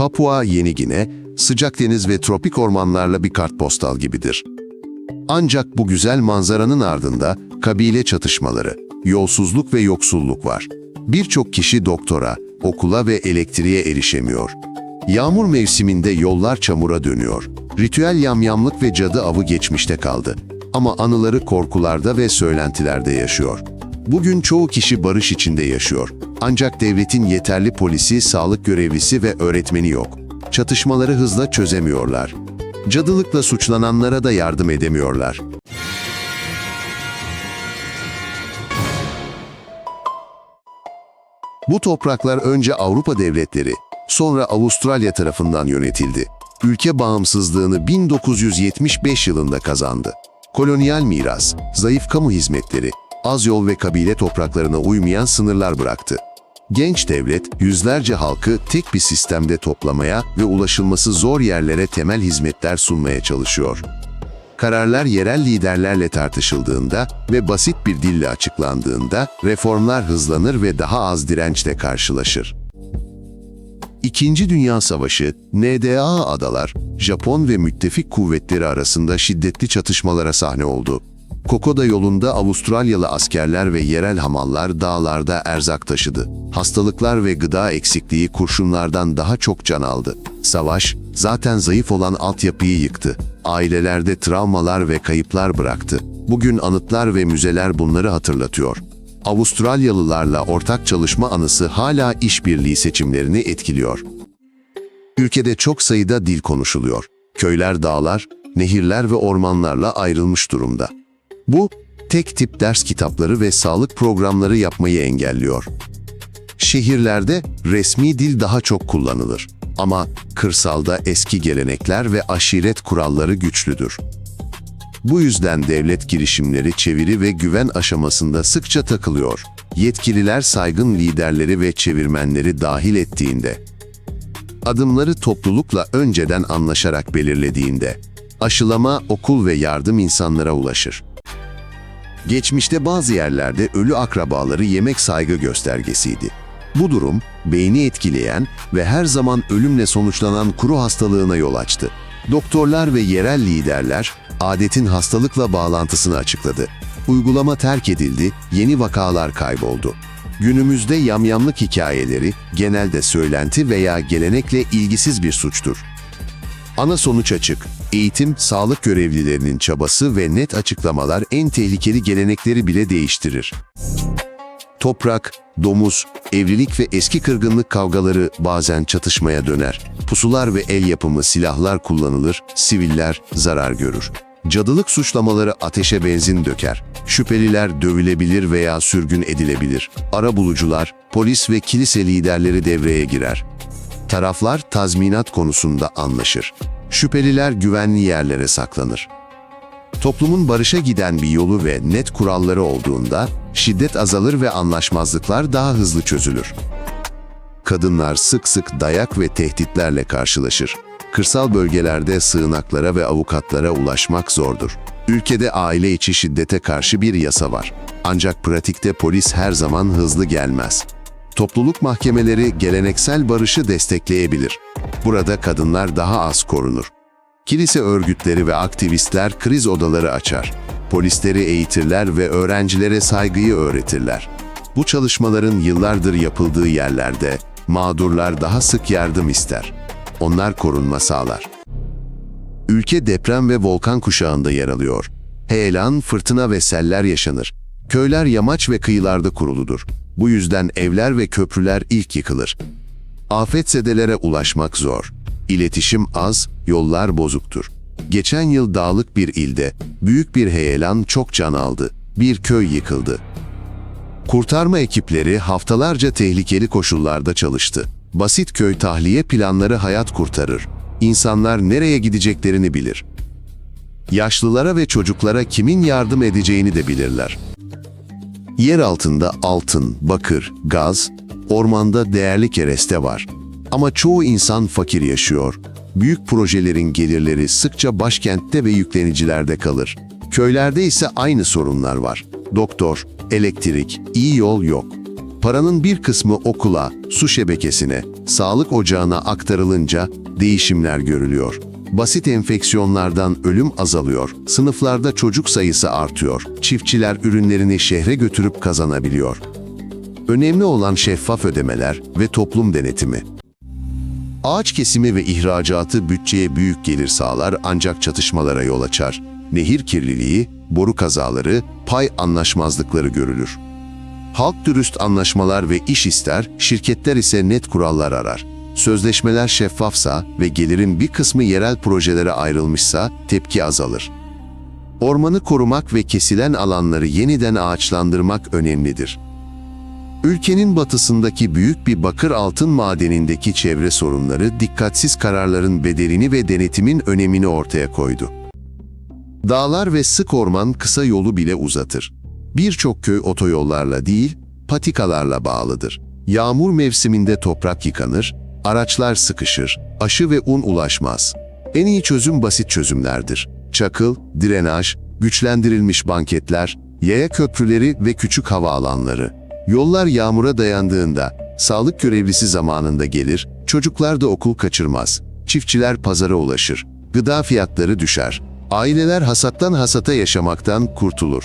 Papua Yeni Gine, sıcak deniz ve tropik ormanlarla bir kartpostal gibidir. Ancak bu güzel manzaranın ardında kabile çatışmaları, yolsuzluk ve yoksulluk var. Birçok kişi doktora, okula ve elektriğe erişemiyor. Yağmur mevsiminde yollar çamura dönüyor. Ritüel yamyamlık ve cadı avı geçmişte kaldı. Ama anıları korkularda ve söylentilerde yaşıyor. Bugün çoğu kişi barış içinde yaşıyor. Ancak devletin yeterli polisi, sağlık görevlisi ve öğretmeni yok. Çatışmaları hızla çözemiyorlar. Cadılıkla suçlananlara da yardım edemiyorlar. Bu topraklar önce Avrupa devletleri, sonra Avustralya tarafından yönetildi. Ülke bağımsızlığını 1975 yılında kazandı. Kolonyal miras, zayıf kamu hizmetleri, az yol ve kabile topraklarına uymayan sınırlar bıraktı. Genç devlet, yüzlerce halkı tek bir sistemde toplamaya ve ulaşılması zor yerlere temel hizmetler sunmaya çalışıyor. Kararlar yerel liderlerle tartışıldığında ve basit bir dille açıklandığında reformlar hızlanır ve daha az dirençle karşılaşır. İkinci Dünya Savaşı, NDA adalar, Japon ve müttefik kuvvetleri arasında şiddetli çatışmalara sahne oldu. Kokoda yolunda Avustralyalı askerler ve yerel hamallar dağlarda erzak taşıdı. Hastalıklar ve gıda eksikliği kurşunlardan daha çok can aldı. Savaş, zaten zayıf olan altyapıyı yıktı. Ailelerde travmalar ve kayıplar bıraktı. Bugün anıtlar ve müzeler bunları hatırlatıyor. Avustralyalılarla ortak çalışma anısı hala işbirliği seçimlerini etkiliyor. Ülkede çok sayıda dil konuşuluyor. Köyler dağlar, nehirler ve ormanlarla ayrılmış durumda. Bu, tek tip ders kitapları ve sağlık programları yapmayı engelliyor. Şehirlerde resmi dil daha çok kullanılır. Ama kırsalda eski gelenekler ve aşiret kuralları güçlüdür. Bu yüzden devlet girişimleri çeviri ve güven aşamasında sıkça takılıyor. Yetkililer saygın liderleri ve çevirmenleri dahil ettiğinde, adımları toplulukla önceden anlaşarak belirlediğinde, aşılama, okul ve yardım insanlara ulaşır. Geçmişte bazı yerlerde ölü akrabaları yemek saygı göstergesiydi. Bu durum, beyni etkileyen ve her zaman ölümle sonuçlanan kuru hastalığına yol açtı. Doktorlar ve yerel liderler adetin hastalıkla bağlantısını açıkladı. Uygulama terk edildi, yeni vakalar kayboldu. Günümüzde yamyamlık hikayeleri genelde söylenti veya gelenekle ilgisiz bir suçtur. Ana sonuç açık. Eğitim, sağlık görevlilerinin çabası ve net açıklamalar en tehlikeli gelenekleri bile değiştirir. Toprak, domuz, evlilik ve eski kırgınlık kavgaları bazen çatışmaya döner. Pusular ve el yapımı silahlar kullanılır, siviller zarar görür. Cadılık suçlamaları ateşe benzin döker. Şüpheliler dövülebilir veya sürgün edilebilir. Arabulucular, polis ve kilise liderleri devreye girer. Taraflar tazminat konusunda anlaşır. Şüpheliler güvenli yerlere saklanır. Toplumun barışa giden bir yolu ve net kuralları olduğunda şiddet azalır ve anlaşmazlıklar daha hızlı çözülür. Kadınlar sık sık dayak ve tehditlerle karşılaşır. Kırsal bölgelerde sığınaklara ve avukatlara ulaşmak zordur. Ülkede aile içi şiddete karşı bir yasa var. Ancak pratikte polis her zaman hızlı gelmez. Topluluk mahkemeleri geleneksel barışı destekleyebilir. Burada kadınlar daha az korunur. Kilise örgütleri ve aktivistler kriz odaları açar. Polisleri eğitirler ve öğrencilere saygıyı öğretirler. Bu çalışmaların yıllardır yapıldığı yerlerde mağdurlar daha sık yardım ister. Onlar korunma sağlar. Ülke deprem ve volkan kuşağında yer alıyor. Heyelan, fırtına ve seller yaşanır. Köyler yamaç ve kıyılarda kuruludur. Bu yüzden evler ve köprüler ilk yıkılır. Afetzedelere ulaşmak zor. İletişim az, yollar bozuktur. Geçen yıl dağlık bir ilde büyük bir heyelan çok can aldı. Bir köy yıkıldı. Kurtarma ekipleri haftalarca tehlikeli koşullarda çalıştı. Basit köy tahliye planları hayat kurtarır. İnsanlar nereye gideceklerini bilir. Yaşlılara ve çocuklara kimin yardım edeceğini de bilirler. Yer altında altın, bakır, gaz, ormanda değerli kereste var. Ama çoğu insan fakir yaşıyor. Büyük projelerin gelirleri sıkça başkentte ve yüklenicilerde kalır. Köylerde ise aynı sorunlar var. Doktor, elektrik, iyi yol yok. Paranın bir kısmı okula, su şebekesine, sağlık ocağına aktarılınca değişimler görülüyor. Basit enfeksiyonlardan ölüm azalıyor, sınıflarda çocuk sayısı artıyor, çiftçiler ürünlerini şehre götürüp kazanabiliyor. Önemli olan şeffaf ödemeler ve toplum denetimi. Ağaç kesimi ve ihracatı bütçeye büyük gelir sağlar ancak çatışmalara yol açar. Nehir kirliliği, boru kazaları, pay anlaşmazlıkları görülür. Halk dürüst anlaşmalar ve iş ister, şirketler ise net kurallar arar. Sözleşmeler şeffafsa ve gelirin bir kısmı yerel projelere ayrılmışsa tepki azalır. Ormanı korumak ve kesilen alanları yeniden ağaçlandırmak önemlidir. Ülkenin batısındaki büyük bir bakır altın madenindeki çevre sorunları dikkatsiz kararların bedelini ve denetimin önemini ortaya koydu. Dağlar ve sık orman kısa yolu bile uzatır. Birçok köy otoyollarla değil, patikalarla bağlıdır. Yağmur mevsiminde toprak yıkanır, araçlar sıkışır, aşı ve un ulaşmaz. En iyi çözüm basit çözümlerdir. Çakıl, drenaj, güçlendirilmiş banketler, yaya köprüleri ve küçük havaalanları. Yollar yağmura dayandığında, sağlık görevlisi zamanında gelir, çocuklar da okul kaçırmaz, çiftçiler pazara ulaşır, gıda fiyatları düşer, aileler hasattan hasata yaşamaktan kurtulur.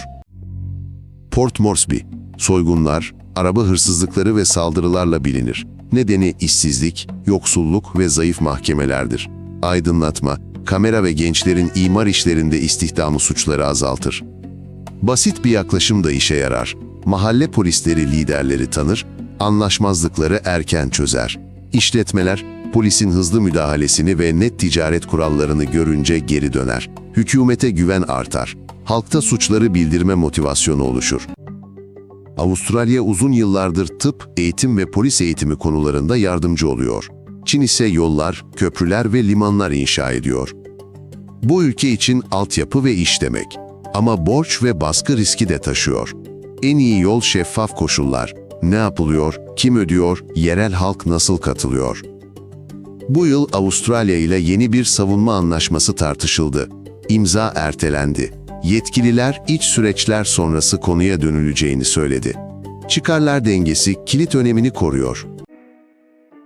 Port Moresby, soygunlar, araba hırsızlıkları ve saldırılarla bilinir. Nedeni işsizlik, yoksulluk ve zayıf mahkemelerdir. Aydınlatma, kamera ve gençlerin imar işlerinde istihdamı suçları azaltır. Basit bir yaklaşım da işe yarar. Mahalle polisleri liderleri tanır, anlaşmazlıkları erken çözer. İşletmeler, polisin hızlı müdahalesini ve net ticaret kurallarını görünce geri döner. Hükümete güven artar. Halkta suçları bildirme motivasyonu oluşur. Avustralya uzun yıllardır tıp, eğitim ve polis eğitimi konularında yardımcı oluyor. Çin ise yollar, köprüler ve limanlar inşa ediyor. Bu ülke için altyapı ve iş demek. Ama borç ve baskı riski de taşıyor. En iyi yol şeffaf koşullar. Ne yapılıyor, kim ödüyor, yerel halk nasıl katılıyor? Bu yıl Avustralya ile yeni bir savunma anlaşması tartışıldı. İmza ertelendi. Yetkililer iç süreçler sonrası konuya dönüleceğini söyledi. Çıkarlar dengesi kilit önemini koruyor.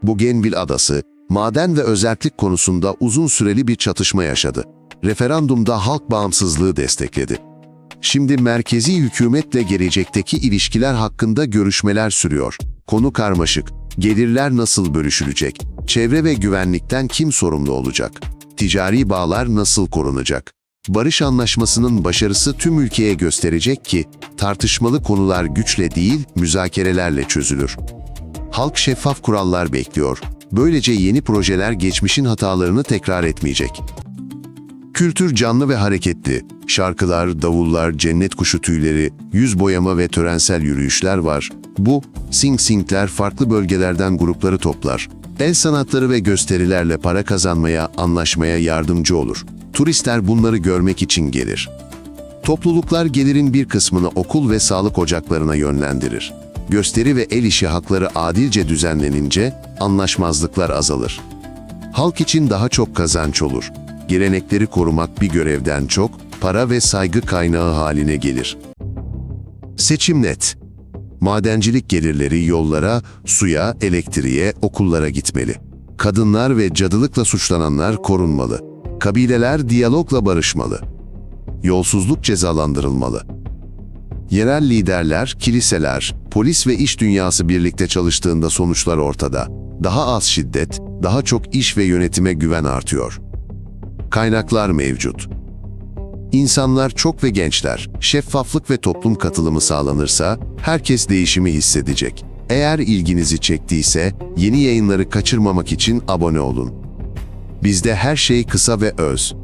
Bougainville Adası, maden ve özellik konusunda uzun süreli bir çatışma yaşadı. Referandumda halk bağımsızlığı destekledi. Şimdi merkezi hükümetle gelecekteki ilişkiler hakkında görüşmeler sürüyor. Konu karmaşık. Gelirler nasıl bölüşülecek? Çevre ve güvenlikten kim sorumlu olacak? Ticari bağlar nasıl korunacak? Barış anlaşmasının başarısı tüm ülkeye gösterecek ki tartışmalı konular güçle değil, müzakerelerle çözülür. Halk şeffaf kurallar bekliyor. Böylece yeni projeler geçmişin hatalarını tekrar etmeyecek. Kültür canlı ve hareketli. Şarkılar, davullar, cennet kuşu tüyleri, yüz boyama ve törensel yürüyüşler var. Bu, Sing Sing'ler farklı bölgelerden grupları toplar. El sanatları ve gösterilerle para kazanmaya, anlaşmaya yardımcı olur. Turistler bunları görmek için gelir. Topluluklar gelirin bir kısmını okul ve sağlık ocaklarına yönlendirir. Gösteri ve el işi hakları adilce düzenlenince anlaşmazlıklar azalır. Halk için daha çok kazanç olur. Gelenekleri korumak bir görevden çok para ve saygı kaynağı haline gelir. Seçim net. Madencilik gelirleri yollara, suya, elektriğe, okullara gitmeli. Kadınlar ve cadılıkla suçlananlar korunmalı. Kabileler diyalogla barışmalı. Yolsuzluk cezalandırılmalı. Yerel liderler, kiliseler, polis ve iş dünyası birlikte çalıştığında sonuçlar ortada. Daha az şiddet, daha çok iş ve yönetime güven artıyor. Kaynaklar mevcut. İnsanlar çok ve gençler, şeffaflık ve toplum katılımı sağlanırsa herkes değişimi hissedecek. Eğer ilginizi çektiyse yeni yayınları kaçırmamak için abone olun. Bizde her şey kısa ve öz.